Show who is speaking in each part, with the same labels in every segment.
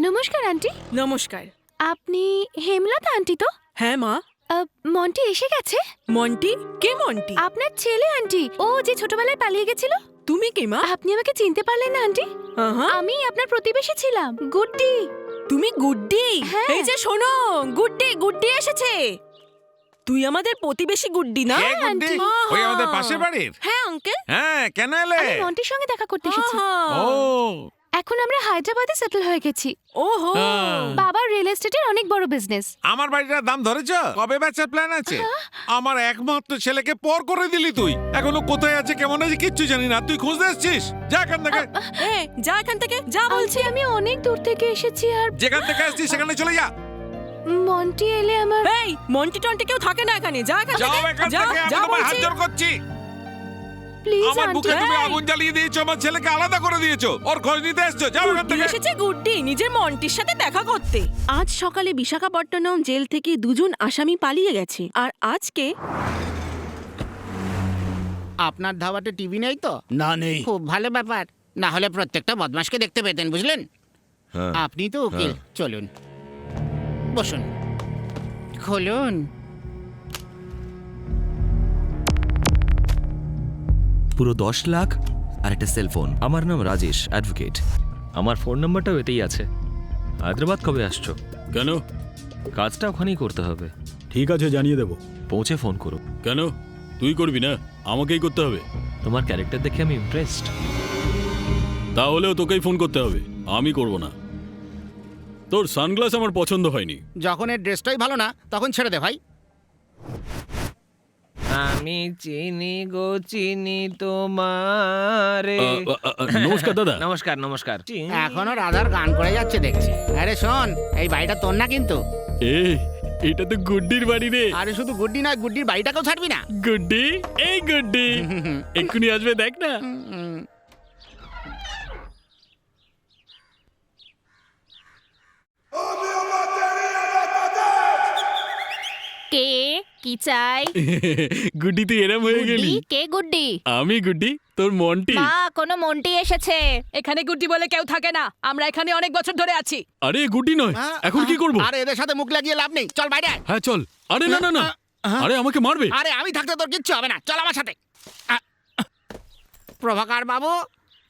Speaker 1: নমস্কার আন্টি।
Speaker 2: নমস্কার।
Speaker 1: আপনি হেমলতা আন্টি তো?
Speaker 2: হ্যাঁ মা।
Speaker 1: আহ, মন্টি এসে গেছে?
Speaker 2: মন্টি? কে মন্টি?
Speaker 1: আপনার ছেলে আন্টি। ও যে ছোটবেলায় পালিয়ে গেছিল?
Speaker 2: তুমি কে মা?
Speaker 1: আপনি আমাকে চিনতে পারলেন না আন্টি।
Speaker 2: আহা,
Speaker 1: আমি আপনার প্রতিবেশী ছিলাম। গুড্ডি।
Speaker 2: তুমি গুড্ডি?
Speaker 1: হ্যাঁ।
Speaker 2: এই যে শোনো গুড্ডি গুড্ডি এসেছে। তুই আমাদের প্রতিবেশী গুড্ডি না?
Speaker 3: কে গুড্ডি?
Speaker 1: আন্টি।
Speaker 3: ওই আমাদের। পাশের বাড়ির?
Speaker 2: হ্যাঁ আঙ্কেল।
Speaker 3: হ্যাঁ কেন এলে?
Speaker 1: আমি মন্টির সঙ্গে দেখা করতে এসেছি।
Speaker 3: ও।
Speaker 1: এখন আমরা হায়দ্রাবাদে সেটেল হয়ে গেছি।
Speaker 2: ওহো!
Speaker 3: হ্যাঁ।
Speaker 1: বাবার রিয়েল এস্টেটের অনেক বড় বিজনেস
Speaker 3: আমার বাড়িটার দাম ধরেছ? কবে বেচার প্ল্যান আছে? আমার একমাত্র ছেলেকে পর করে দিলি তুই। এখনও কোথায় আছে কেমন আছে কিচ্ছু জানি না। তুই খুঁজতে এসছিস? যা এখান থেকে।
Speaker 2: এ যা এখান থেকে যা
Speaker 1: বলছি। আমি অনেক দূর থেকে এসেছি আর
Speaker 3: যেখান থেকে আসছিস সেখানে চলে যা।
Speaker 1: মন্টি এলে আমার
Speaker 2: এই মন্টি টন্টি কেউ থাকে না এখানে। যা এখান
Speaker 3: যাও
Speaker 2: থেকে
Speaker 3: এখান
Speaker 2: যা
Speaker 3: থেকে আমি
Speaker 2: যা
Speaker 3: তোমার হাত জোর করছি।
Speaker 1: প্লিজ
Speaker 3: আমার বুকে তুমি আগুন জ্বালিয়ে দিয়েছ আমার ছেলেকে আলাদা করে দিয়েছ। ওর খোঁজ নিতে এসছো যাও এখান থেকে।
Speaker 2: এসেছে গুড্ডি নিজের মন্টির সাথে দেখা করতে। আজ সকালে বিশাখাপট্টনম জেল থেকে দুজন আসামি পালিয়ে গেছে আর আজকে
Speaker 4: আপনার ধাবাতে টিভি নেই তো?
Speaker 5: না নেই।
Speaker 4: খুব ভালো ব্যাপার। না হলে প্রত্যেকটা বদমাসকে দেখতে পেতেন বুঝলেন?
Speaker 3: হ্যাঁ।
Speaker 4: আপনি তো উকিল চলুন। বসুন। খুলুন।
Speaker 6: পুরো দশ লাখ আর একটা সেলফোন আমার নাম রাজেশ অ্যাডভোকেট আমার ফোন নাম্বারটাও এতেই আছে। হায়দ্রাবাদ কবে আসছো?
Speaker 5: কেন?
Speaker 6: কাজটা ওখানেই করতে হবে।
Speaker 5: ঠিক আছে জানিয়ে দেব।
Speaker 6: পৌঁছে ফোন করো।
Speaker 5: কেন? তুই করবি না? আমাকেই করতে হবে।
Speaker 6: তোমার ক্যারেক্টার দেখে আমি ইমপ্রেসড
Speaker 5: তাহলেও তোকেই ফোন করতে হবে। আমি করব না। তোর সানগ্লাস আমার পছন্দ হয়নি।
Speaker 4: যখন এর ড্রেসটাই ভালো না তখন ছেড়ে দে ভাই।
Speaker 6: আমি চিনি গো চিনি তোমারে।
Speaker 5: নমস্কার দাদা।
Speaker 6: নমস্কার নমস্কার।
Speaker 4: এখনও রাধার গান করে যাচ্ছে দেখছি। আরে শোন এই বাড়িটা তোর না কিন্তু?
Speaker 5: এ এটা তো গুড্ডির বাড়ি রে।
Speaker 4: আরে শুধু গুড্ডি নয় গুড্ডির বাড়িটাকেও ছাড়বি না।
Speaker 5: গুড্ডি? এই গুড্ডি। এক্ষুনি আসবে দেখ না।
Speaker 1: কে কি চাই?
Speaker 5: গুড্ডি তুই এরম হয়ে গেলি।
Speaker 1: কে গুড্ডি?
Speaker 5: আমি গুড্ডি তোর মন্টি।
Speaker 1: মা কোনো মন্টি এসেছে।
Speaker 2: এখানে গুড্ডি বলে কেউ থাকে না। আমরা এখানে অনেক বছর ধরে আছি।
Speaker 5: আরে গুড্ডি নয়। এখন কি করব?
Speaker 4: আরে এদের সাথে মুখ লাগিয়ে লাভ নেই। চল বাইরে আয়।
Speaker 5: হ্যাঁ চল। আরে না না না। আরে আমাকে মারবে।
Speaker 4: আরে আমি থাকতে তোর কিচ্ছু হবে না। চল আমার সাথে। প্রভাকর বাবু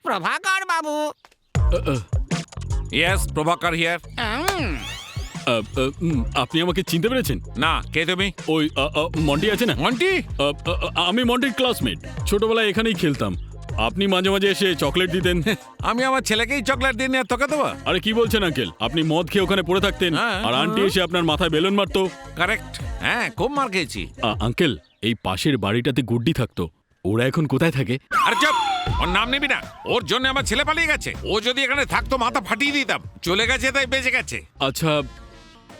Speaker 4: প্রভাকর বাবু।
Speaker 3: ইয়েস প্রভাকর হিয়ার
Speaker 4: উম,
Speaker 5: আপনি আমাকে চিনতে পেরেছেন?
Speaker 3: না কে তুমি?
Speaker 5: ওই মন্টি আছে না?
Speaker 3: মন্টি?
Speaker 5: আমি মন্টির ক্লাসমেট। ছোটবেলায় এখানেই খেলতাম। আপনি মাঝে মাঝে এসে চকলেট দিতেন।
Speaker 3: আমি আমার ছেলেকেই চকলেট দিয়ে নিয়ে তোকে দেবো।
Speaker 5: আরে কি বলছেন আঙ্কেল? আপনি মদ খেয়ে ওখানে পড়ে থাকতেন
Speaker 3: হ্যাঁ,
Speaker 5: আর আন্টি এসে আপনার মাথায় বেলুন মারতো।
Speaker 3: কারেক্ট। হ্যাঁ খুব মার খেয়েছি।
Speaker 5: আ, আঙ্কেল এই পাশের বাড়িটাতে গুড্ডি থাকতো। ওরা এখন কোথায় থাকে?
Speaker 3: আরে চুপ! ওর নাম নিবি না। ওর জন্য আমার ছেলে পালিয়ে গেছে। ও যদি এখানে থাকতো মাথা ফাটিয়ে দিতাম। চলে গেছে তাই বেঁচে গেছে।
Speaker 5: আচ্ছা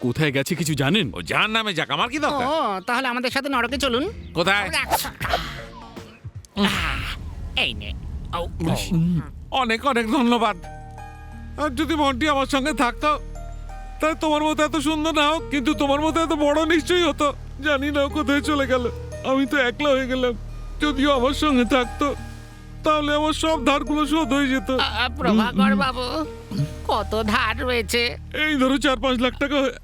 Speaker 5: কোথায় গেছে কিছু জানেন?
Speaker 3: ও যার নামে যাক আমার কি দরকার?
Speaker 4: ও তাহলে আমাদের সাথে নরকে চলুন।
Speaker 3: কোথায়?
Speaker 4: এই নে। ও,
Speaker 3: অনেক অনেক ধন্যবাদ। আর যদি মনটি আমার সঙ্গে থাকতো তাই তোমার মতো এত সুন্দর না হোক কিন্তু তোমার মতো এত বড় নিশ্চয়ই হতো। জানি না ও কোথায় চলে গেল আমি তো একলা হয়ে গেলাম। যদিও আমার সঙ্গে থাকতো তাহলে আমার সব ধারগুলো শোধ হয়ে যেত।
Speaker 4: আ, প্রভাকর বাবু কত ধার রয়েছে?
Speaker 3: এই ধরো চার পাঁচ লাখ টাকা হয়ে-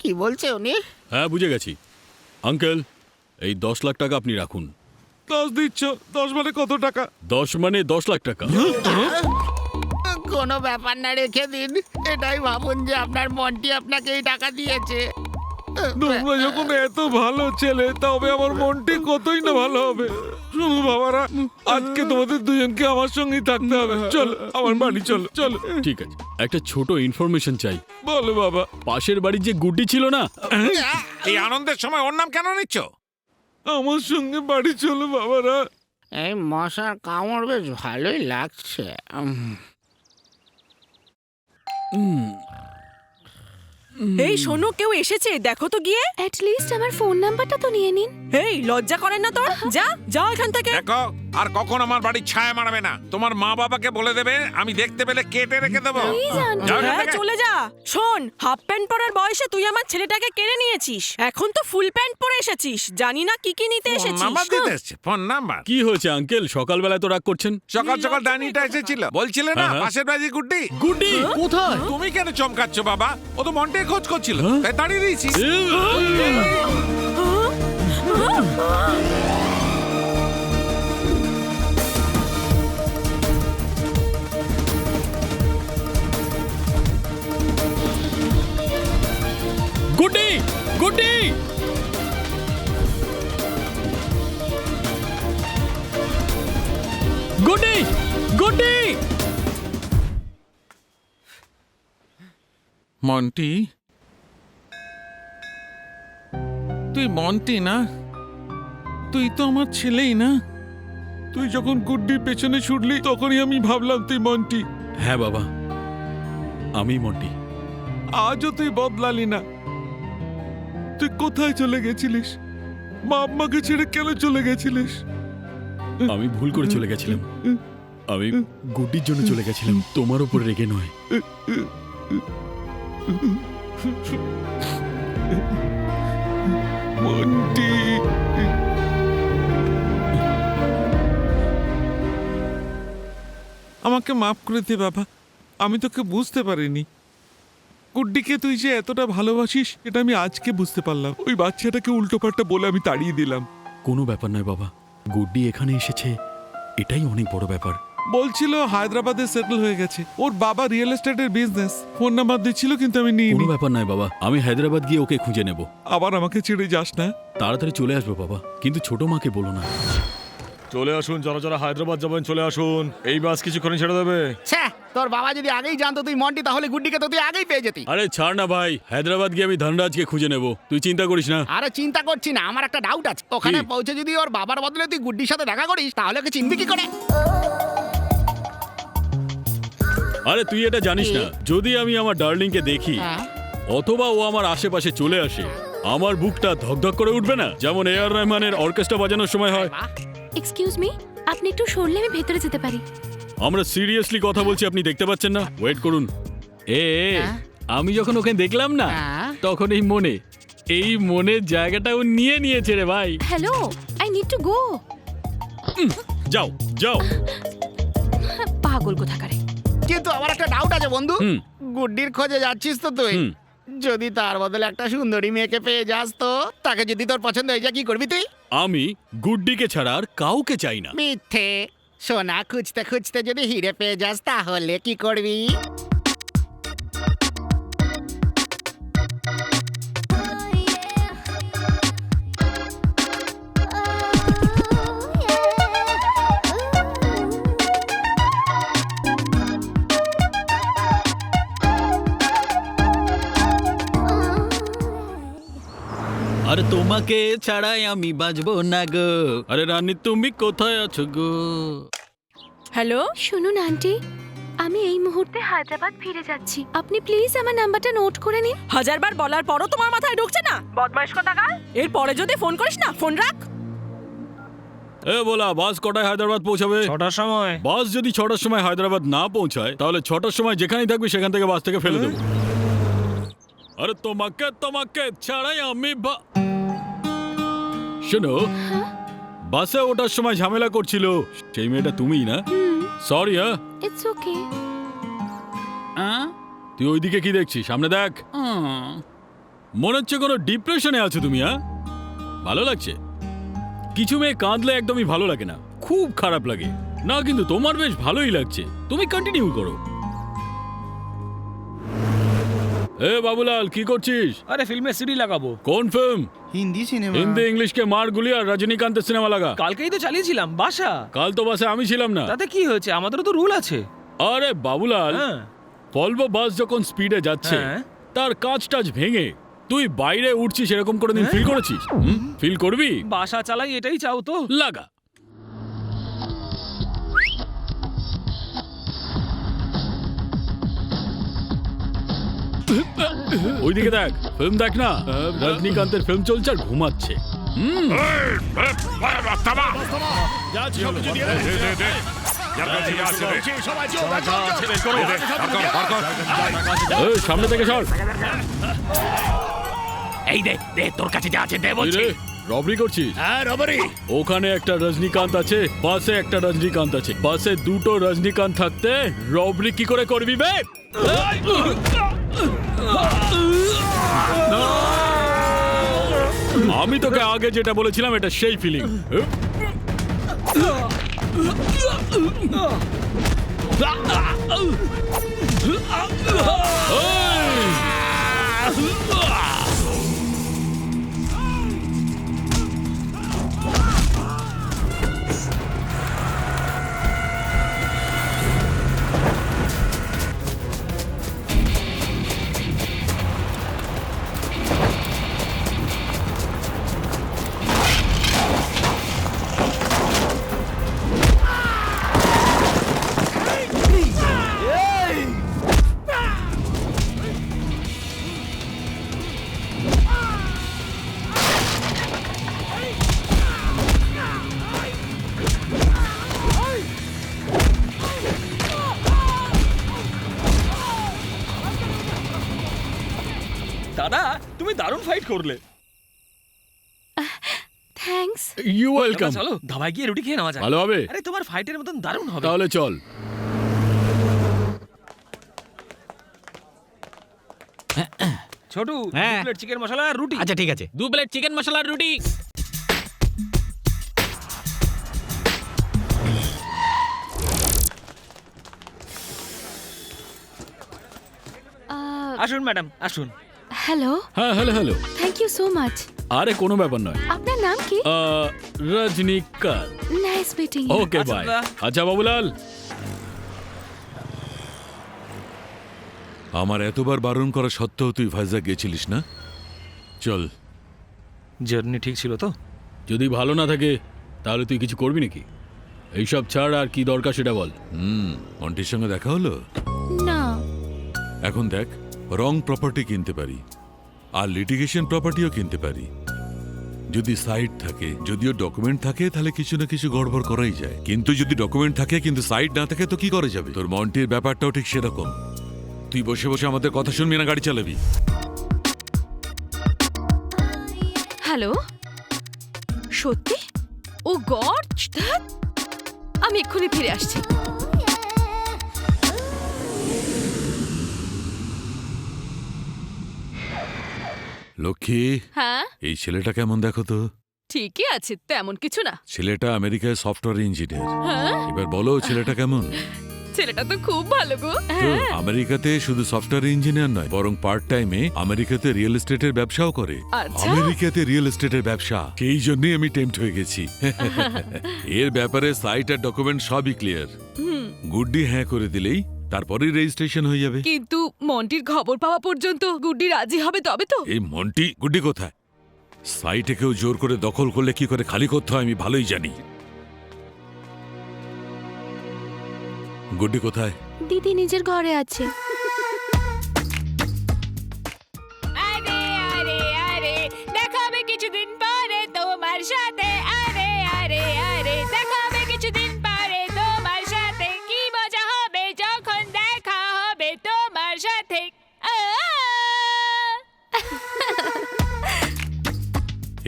Speaker 4: কি বলছে উনি?
Speaker 5: হ্যাঁ বুঝে গেছি। আঙ্কেল এই দশ লাখ টাকা আপনি রাখুন।
Speaker 3: দশ দিচ্ছ দশ মানে কত টাকা?
Speaker 5: দশ মানে দশ লাখ টাকা।
Speaker 4: কোনো ব্যাপার না রেখে দিন। এটাই ভাবুন যে আপনার মনটি আপনাকে এই টাকা দিয়েছে।
Speaker 3: তোমরা যখন এত ভালো ছেলে তবে আমার মনটি কতই না ভালো হবে। শুনো বাবারা আজকে তোমাদের দুজনকে আমার সঙ্গেই থাকতে হবে। চলো আমার বাড়ি চলো চলো।
Speaker 5: ঠিক আছে একটা ছোট ইনফরমেশন চাই।
Speaker 3: বলো বাবা।
Speaker 5: পাশের বাড়ির যে গুড্ডি ছিল না?
Speaker 3: এই আনন্দের সময় ওর নাম কেন নিচ্ছ? আমার সঙ্গে বাড়ি চলো বাবারা।
Speaker 4: এই মশার কামড় বেশ ভালোই লাগছে। উম,
Speaker 2: এই শোনো কেউ এসেছে দেখো তো গিয়ে।
Speaker 1: অ্যাট লিস্ট আমার ফোন নাম্বারটা তো নিয়ে নিন।
Speaker 2: এই লজ্জা করেন না তোর যা যা এখান থেকে।
Speaker 3: দেখো আর কখন আমার বাড়ির ছায়া মারাবে না। তোমার মা বাবাকে বলে দেবে আমি দেখতে পেলে কেটে রেখে দেবো। যাও এখান
Speaker 2: হ্যাঁ
Speaker 3: থেকে।
Speaker 2: চলে যা। শোন হাফ প্যান্ট পরার বয়সে তুই আমার ছেলেটাকে কেড়ে নিয়েছিস। এখন তো ফুল প্যান্ট পরে এসেছিস। জানি না কি কি নিতে
Speaker 3: ফোন
Speaker 2: এসেছিস।
Speaker 3: দিতে এসছে ফোন নাম্বার।
Speaker 5: কি হয়েছে আঙ্কেল? সকালবেলায় তো রাগ করছেন?
Speaker 3: সকাল সকাল ডানিটা এসেছিল। বলছিলে না
Speaker 5: হ্যাঁ, হ্যাঁ।
Speaker 3: পাশের বাজি গুড্ডি?
Speaker 5: গুড্ডি? কোথায়?
Speaker 3: তুমি কেন চমকাচ্ছ বাবা? ও তো মনটে খোঁজ করছিল।
Speaker 5: হ্যাঁ?
Speaker 3: তাই তাড়িয়ে দিয়েছি
Speaker 5: গুড্ডি গুড্ডি গুড্ডি গুড্ডি
Speaker 3: মন্টি তুই মন্টি না? তুই তো আমার ছেলেই না? তুই যখন গুড্ডির পেছনে ছুটলি তখনই আমি ভাবলাম তুই মন্টি।
Speaker 5: হ্যাঁ বাবা আমি মন্টি।
Speaker 3: আজও তুই বদলালি না। তুই কোথায় চলে গেছিলিস? মা আম্মাকে ছেড়ে কেন চলে গেছিলিস?
Speaker 5: আমি ভুল করে চলে গেছিলাম। আমি গুড্ডির জন্য চলে গেছিলাম। তোমার উপর রেগে নয়।
Speaker 3: মন্টি। আমাকে মাফ করে দে বাবা। আমি তোকে বুঝতে পারিনি। গুড্ডিকে তুই যে এতটা ভালোবাসিস এটা আমি আজকে বুঝতে পারলাম। ওই বাচ্চাটাকে উল্টোপাল্টা বলে আমি তাড়িয়ে দিলাম।
Speaker 5: কোনো ব্যাপার নয় বাবা। গুড্ডি এখানে এসেছে এটাই অনেক বড় ব্যাপার।
Speaker 3: বলছিল হায়দ্রাবাদে সেটেল হয়ে গেছে। ওর বাবা রিয়েল এস্টেটের বিজনেস। ফোন নাম্বার দিচ্ছিল কিন্তু আমি
Speaker 5: কোনো
Speaker 3: নিইনি
Speaker 5: ব্যাপার নয় বাবা আমি হায়দ্রাবাদ গিয়ে ওকে খুঁজে নেব।
Speaker 3: আবার আমাকে ছেড়ে যাস না?
Speaker 5: তাড়াতাড়ি চলে আসবে বাবা কিন্তু ছোট মাকে বলো না।
Speaker 7: চলে আসুন যারা যারা হায়দ্রাবাদ যাবেন চলে আসুন। এই বাস কিছুক্ষণ ছেড়ে দেবে।
Speaker 4: ছ্যা তোর বাবা যদি আগেই জানতো তুই মন্টি তাহলে গুড্ডিকে তো তুই আগেই পেয়ে যেতি।
Speaker 5: আরে ছাড় না ভাই হায়দ্রাবাদ গিয়ে আমি ধনরাজকে খুঁজে নেব। তুই চিন্তা করিস না।
Speaker 4: আরে চিন্তা করছি না আমার একটা ডাউট আছে। ওখানে
Speaker 5: কি?
Speaker 4: পৌঁছে যদি ওর বাবার বদলে তুই গুড্ডির সাথে দেখা করিস তাহলে ওকে চিনবি কি করে?
Speaker 5: আরে তুই এটা জানিস না যদি আমি আমার ডার্লিংকে দেখি
Speaker 4: হ্যাঁ।
Speaker 5: অথবা ও আমার আশেপাশে চলে আসে আমার বুকটা ধকধক করে উঠবে না? যেমন এ আর রহমানের অর্কেস্ট্রা বাজানোর সময় হয়।
Speaker 1: এক্সকিউজ মি আপনি একটু সরলে আমি ভেতরে যেতে পারি।
Speaker 5: আমরা সিরিয়াসলি কথা বলছি আপনি দেখতে পাচ্ছেন না। ওয়েট করুন। এ এ,
Speaker 4: হ্যাঁ?
Speaker 5: আমি যখন ওখানে দেখলাম না
Speaker 4: হ্যাঁ?
Speaker 5: তখন এই মনে এই মনের জায়গাটা ও নিয়ে নিয়েছে রে ভাই।
Speaker 1: Hello I need to go
Speaker 5: যাও যাও।
Speaker 1: পাগল কোথাকারে।
Speaker 4: কিন্তু আমার একটা ডাউট আছে বন্ধু।
Speaker 5: হুম।
Speaker 4: গুড্ডির খোঁজে যাচ্ছিস তো তুই?
Speaker 5: হুম।
Speaker 4: যদি তার বদলে একটা সুন্দরী মেয়েকে পেয়ে যাস তো তাকে যদি তোর পছন্দ হয়ে যায় কি করবি তুই?
Speaker 5: আমি গুড্ডিকে ছাড়া আর কাউকে চাই না।
Speaker 4: মিথ্যে। সোনা খুঁজতে খুঁজতে যদি হিরে পেয়ে যাস তাহলে কি করবি?
Speaker 5: আর তোমাকে ছাড়াই আমি বাজবো না গো। আরে রানী তুমি কোথায় আছো গো?
Speaker 2: হ্যালো?
Speaker 1: শুনুন আন্টি। আমি এই মুহূর্তে হায়দ্রাবাদ ফিরে যাচ্ছি। আপনি প্লিজ আমার নাম্বারটা নোট করে নিন।
Speaker 2: হাজারবার বলার পরও তোমার মাথায় ঢুকছে না? বদমাইশ কোথাকার এর পরে যদি ফোন করিস না ফোন রাখ।
Speaker 5: এ বলা বাস কটায় হায়দ্রাবাদ পৌঁছাবে?
Speaker 7: ছটার সময়।
Speaker 5: বাস যদি ছটার সময় হায়দ্রাবাদ না পৌঁছায় তাহলে ছটার সময় যেখানেই থাকবে সেখান থেকে বাস থেকে ফেলে দেবো। আরে তোমাকে তোমাকে ছাড়াই আমি বা- শোনো বাসে ওঠার সময় ঝামেলা করছিল। সেই মেয়েটা তুমিই না? সরি হ্যাঁ?
Speaker 1: ইটস ওকে
Speaker 5: তুই ওইদিকে কি দেখছিস? সামনে দেখ। মনে হচ্ছে কোনো ডিপ্রেশনে আছো তুমি হ্যাঁ? ভালো লাগছে? কিছু মেয়ে কাঁদলে একদমই ভালো লাগে না। খুব খারাপ লাগে। না কিন্তু তোমার বেশ ভালোই লাগছে। তুমি কন্টিনিউ করো। এ বাবুলাল কি করছিস?
Speaker 7: আরে ফিল্মে সিডি লাগাবো।
Speaker 5: কোন ফিল্ম?
Speaker 8: হিন্দি সিনেমা।
Speaker 5: হিন্দি ইংলিশকে মার গুলি আর রজনীকান্তের সিনেমা লাগা।
Speaker 7: কালকেই তো চালিয়েছিলাম বাসা।
Speaker 5: কাল তো বাসে আমি ছিলাম না।
Speaker 7: তাতে কি হয়েছে? আমাদেরও তো রুল আছে।
Speaker 5: আরে বাবুলাল
Speaker 7: হ্যাঁ।
Speaker 5: ভলভো বাস যখন স্পিডে যাচ্ছে
Speaker 7: হ্যাঁ।
Speaker 5: তার কাঁচ টাচ ভেঙে তুই বাইরে উঠছিস এরকম করে
Speaker 7: দিন
Speaker 5: ফিল করেছিস? ফিল করবি?
Speaker 7: বাসা চালাই এটাই চাও তো।
Speaker 5: লাগা। ওইদিকে দেখ ফিল্ম দেখ না রজনীকান্তের ফিল্ম চলছে আর ঘুমাচ্ছে সামনে থেকে সর
Speaker 4: এই দে দে তোর কাছে যা আছে দে বলছি
Speaker 5: রে রবরি করছিস
Speaker 7: হ্যাঁ রবারি
Speaker 5: ওখানে একটা রজনীকান্ত আছে পাশে একটা রজনীকান্ত আছে পাশে দুটো রজনীকান্ত থাকতে রবরি কি করে করবি বে আমি তোকে আগে যেটা বলেছিলাম এটা সেই ফিলিং
Speaker 6: দাদা তুমি দারুণ ফাইট করলে।
Speaker 1: থ্যাঙ্কস
Speaker 5: ইউ ওয়েলকাম
Speaker 6: চলো ধাবায় গিয়ে রুটি খেয়ে নেওয়া যায়
Speaker 5: ভালো হবে।
Speaker 6: আরে তোমার ফাইটের মতন দারুণ হবে।
Speaker 5: তাহলে চল।
Speaker 6: ছোটু
Speaker 4: হ্যাঁ।
Speaker 6: প্লেট চিকেন মশলা আর রুটি।
Speaker 4: আচ্ছা ঠিক আছে। দু প্লেট চিকেন মশলার রুটি।
Speaker 6: আসুন ম্যাডাম আসুন।
Speaker 1: হ্যালো
Speaker 5: হ্যাঁ hello hello
Speaker 1: thank you so much
Speaker 5: আরে কোনো ব্যাপার নয়।
Speaker 1: আপনার নাম কি?
Speaker 5: আহ, Rajinikanth.
Speaker 1: Nice meeting
Speaker 5: okay bye আচ্ছা বাবুলাল।
Speaker 3: আমার এতবার বারণ করা সত্ত্বেও তুই ভাইজাগ গেছিলিস না? চল।
Speaker 6: জার্নি ঠিক ছিল তো?
Speaker 5: যদি ভালো না থাকে তাহলে তুই কিছু করবি নাকি? এইসব ছাড় আর কি দরকার সেটা বল।
Speaker 3: হুম মন্টির সঙ্গে দেখা হলো?
Speaker 1: না।
Speaker 3: এখন দেখ। রং প্রপার্টি কিনতে পারি। আর লিটিগেশন প্রপার্টিও কিনতে পারি। যদি সাইট থাকে, যদিও ডকুমেন্ট থাকে, তাহলে কিছু না কিছু গড়বড় করাই যায়। কিন্তু যদি ডকুমেন্ট থাকে, কিন্তু সাইট না থাকে, তো কি করে যাবে? তোর মন্টির ব্যাপারটাও ঠিক সেরকম। তুই বসে বসে আমাদের কথা শুনবি না, গাড়ি চালাবি?
Speaker 1: হ্যালো? সত্যি? ও গড আমি এক্ষুনি ফিরে আসছি।
Speaker 3: লক্ষ্মী
Speaker 1: হ্যাঁ?
Speaker 3: এই ছেলেটা কেমন দেখো তো?
Speaker 1: ঠিকই আছে তেমন কিছু না।
Speaker 3: ছেলেটা আমেরিকায় সফটওয়্যার ইঞ্জিনিয়ার।
Speaker 1: হ্যাঁ?
Speaker 3: এবার বলো ছেলেটা কেমন?
Speaker 1: ছেলেটা তো খুব ভালো গো।
Speaker 3: তো
Speaker 1: হ্যাঁ।
Speaker 3: আমেরিকাতে শুধু সফটওয়্যার ইঞ্জিনিয়ার নয় বরং পার্ট টাইমে আমেরিকাতে রিয়েল এস্টেটের ব্যবসাও করে।
Speaker 1: আচ্ছা।
Speaker 3: আমেরিকাতে রিয়েল এস্টেটের ব্যবসা সেই জন্যই আমি টেম্পট হয়ে গেছি। এর ব্যাপারে সাইট আর ডকুমেন্ট সবই ক্লিয়ার। গুড্ডি হ্যাঁ করে দিলেই তারপরেই রেজিস্ট্রেশন হয়ে যাবে।
Speaker 1: কিন্তু মন্টির খবর পাওয়া পর্যন্ত গুড্ডি রাজি হবে তবে তো।
Speaker 3: এই মন্টি গুড্ডি কোথায়? সাইটে কেউ জোর করে দখল করলে কি করে খালি করতে হয় আমি ভালোই জানি। গুড্ডি কোথায়?
Speaker 1: দিদি নিজের ঘরে আছে।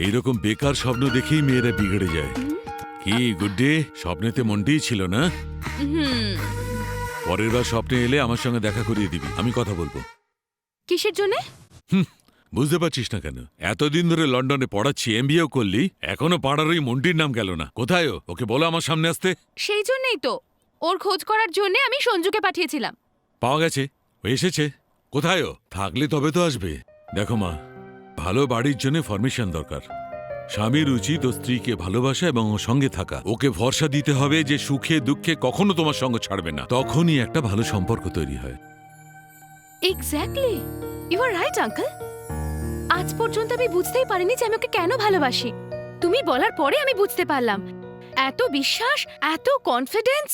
Speaker 3: এইরকম বেকার স্বপ্ন দেখেই মেয়েরা বিগড়ে যায়। কি গুড্ডে স্বপ্নেতে মনটিই ছিল না। পরের বার স্বপ্নে এলে আমার সঙ্গে দেখা করিয়ে দিবি। আমি কথা বলব।
Speaker 1: কিসের জন্য?
Speaker 3: বুঝতে পারছিস না কেন? এতদিন ধরে লন্ডনে পড়াচ্ছি এমবিএও করলি এখনও পাড়ার ওই মন্টির নাম গেল না। কোথায় ও? ওকে বলো আমার সামনে আসতে।
Speaker 1: সেই জন্যই তো। ওর খোঁজ করার জন্য আমি সঞ্জুকে পাঠিয়েছিলাম।
Speaker 3: পাওয়া গেছে। ও এসেছে। কোথায় ও? থাকলে তবে তো আসবে। দেখো মা ভালো বাড়ির জন্য ফরমেশন দরকার। স্বামীর উচিত ও স্ত্রীকে ভালোবাসা এবং ওর সঙ্গে থাকা। ওকে ভরসা দিতে হবে যে সুখে দুঃখে কখনো তোমার সঙ্গে ছাড়বে না। তখনই একটা ভালো সম্পর্ক তৈরি হয়।
Speaker 1: Exactly you are right uncle আজ পর্যন্ত আমি বুঝতেই পারিনি যে আমি ওকে কেন ভালোবাসি। তুমি বলার পরে আমি বুঝতে পারলাম। এত বিশ্বাস, এত কনফিডেন্স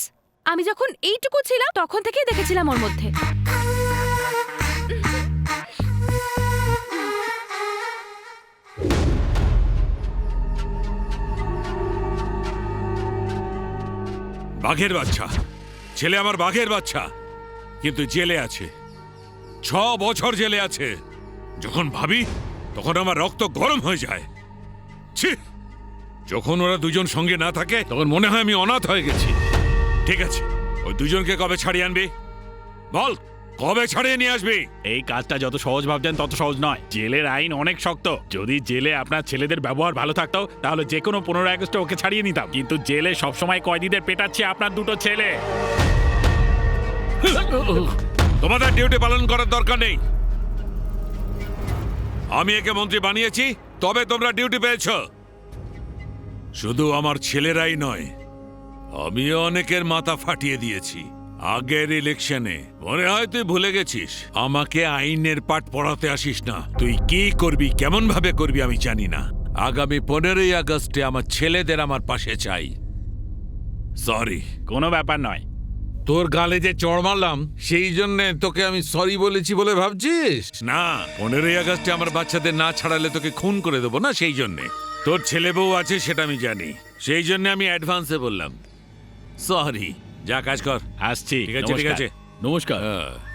Speaker 1: আমি যখন এইটুকু ছিলাম, তখন থেকেই দেখেছিলাম ওর মধ্যে।
Speaker 3: বাঘের বাচ্চা। ছেলে আমার বাঘের বাচ্চা। কিন্তু জেলে আছে। ছ বছর জেলে আছে। যখন ভাবি, তখন আমার রক্ত গরম হয়ে যায়। ছি! যখন ওরা দুজন সঙ্গে না থাকে, তখন মনে হয় আমি অনাথ হয়ে গেছি। ঠিক আছে, ওই দুজনকে কবে ছাড়িয়ে আনবি? বল! কবে ছাড়িয়ে নিয়ে আসবি?
Speaker 9: এই কাজটা যত সহজ ভাবছেন তত সহজ নয়। জেলের আইন অনেক শক্ত। যদি জেলে আপনার ছেলেদের ব্যবহার ভালো থাকতো তাহলে যে কোনো পনেরো আগস্টে ওকে ছাড়িয়ে নিতাম। কিন্তু জেলে সবসময় কয়েদিদের পেটাচ্ছে আপনার দুটো ছেলে।
Speaker 3: তোমাদের ডিউটি পালন করার দরকার নেই। আমি একে মন্ত্রী বানিয়েছি তবে তোমরা ডিউটি পেয়েছ। শুধু আমার ছেলেরাই নয় আমিও অনেকের মাথা ফাটিয়ে দিয়েছি। আগের ইলেকশনে। মনে হয় তুই ভুলে গেছিস। আমাকে আইনের পাঠ পড়াতে আসিস না। তুই কি করবি কেমন ভাবে করবি আমি জানি না। আগামী পনেরোই আগস্টে আমার ছেলেদের আমার পাশে চাই। সরি
Speaker 9: কোনো ব্যাপার নয়।
Speaker 3: তোর গালে যে চড় মারলাম সেই জন্য তোকে আমি সরি বলেছি বলে ভাবছিস? না পনেরোই আগস্টে আমার বাচ্চাদের না ছাড়ালে তোকে খুন করে দেবো না সেই জন্যে। তোর ছেলে বউ আছে সেটা আমি জানি। সেই জন্য আমি অ্যাডভান্সে বললাম। সরি যা কাজ কর
Speaker 9: আসছি
Speaker 3: ঠিক আছে, ঠিক
Speaker 9: নমস্কার।
Speaker 3: আছে।
Speaker 9: নমস্কার
Speaker 3: হ্যাঁ।